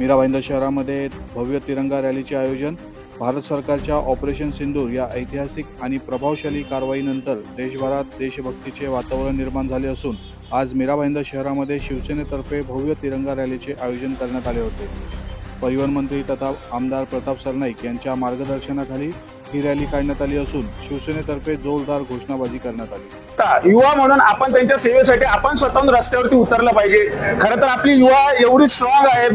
मीरा भाईंदर शहरामध्ये भव्य तिरंगा रॅलीचे आयोजन भारत सरकारच्या ऑपरेशन सिंदूर या ऐतिहासिक आणि प्रभावशाली कारवाईनंतर देशभरात देशभक्तीचे वातावरण निर्माण झाले असून आज मीरा भाईंदर शहरामध्ये शिवसेनेतर्फे भव्य तिरंगा रॅलीचे आयोजन करण्यात आले होते. परिवहन मंत्री तथा आमदार प्रताप सरनाईक यांच्या मार्गदर्शनाखाली ही रॅली काढण्यात आली असून शिवसेनेतर्फे जोरदार घोषणाबाजी करण्यात आली. युवा म्हणून आपण त्यांच्या सेवेसाठी आपण स्वतःहून रस्त्यावरती उतरलं पाहिजे. खरं तर आपली युवा एवढी स्ट्रॉंग आहे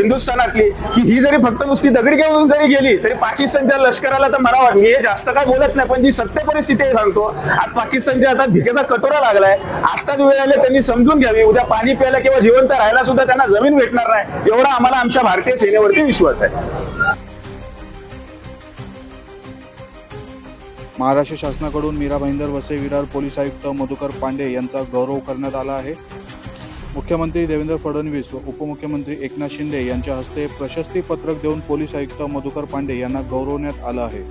हिंदुस्थानातली की ही जरी फक्त नुसती दगडी घेऊन जरी गेली तरी पाकिस्तानच्या लष्कराला तर मरावा मी हे जास्त काय बोलत नाही पण जी सत्य परिस्थिती आहे सांगतो आज पाकिस्तानच्या हातात भिकेचा कटोरा लागलाय. आत्ताच वेळ आले त्यांनी समजून घ्यावी. उद्या पाणी प्यायला किंवा जिवंत राहायला सुद्धा त्यांना जमीन भेटणार नाही. एवढा आम्हाला आमच्या भारतीय सेनेवरती विश्वास आहे. महाराष्ट्र शासनाकडून मीरा भाईंदर वसई विरार पोलीस आयुक्त मधुकर पांडे यांचा गौरव करण्यात आला आहे. मुख्यमंत्री देवेंद्र फडणवीस व उपमुख्यमंत्री एकनाथ शिंदे यांच्या हस्ते प्रशस्तीपत्रक देऊन पोलीस आयुक्त मधुकर पांडे यांना गौरवण्यात आलं आहे.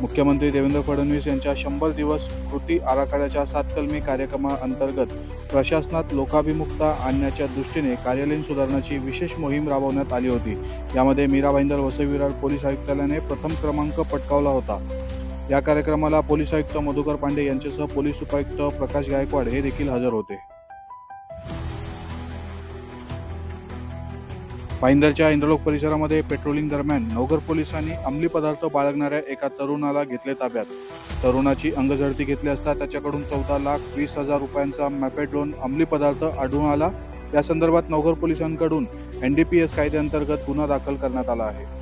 मुख्यमंत्री देवेंद्र फडणवीस यांच्या शंभर दिवस कृती आराखड्याच्या सात कलमी कार्यक्रमाअंतर्गत प्रशासनात लोकाभिमुखता आणण्याच्या दृष्टीने कार्यालयीन सुधारणाची विशेष मोहीम राबवण्यात आली होती. यामध्ये मीरा भाईंदर वसई विरार पोलीस आयुक्तालयाने प्रथम क्रमांक पटकावला होता. या कार्यक्रमाला पोलीस आयुक्त मधुकर पांडे यांच्यासह पोलीस उपायुक्त प्रकाश गायकवाड हे देखील हजर होते. भाईंदरच्या इंद्रलोक परिसरामध्ये पेट्रोलिंग दरम्यान नौगर पोलिसांनी अंमली पदार्थ बाळगणाऱ्या एका तरुणाला घेतले ताब्यात. तरुणाची अंगझडती घेतली असता त्याच्याकडून चौदा लाख वीस हजार रुपयांचा मॅफेडोन अंमली पदार्थ आढळून आला. या संदर्भात नौगर पोलिसांकडून एनडीपीएस कायद्याअंतर्गत गुन्हा दाखल करण्यात आला आहे.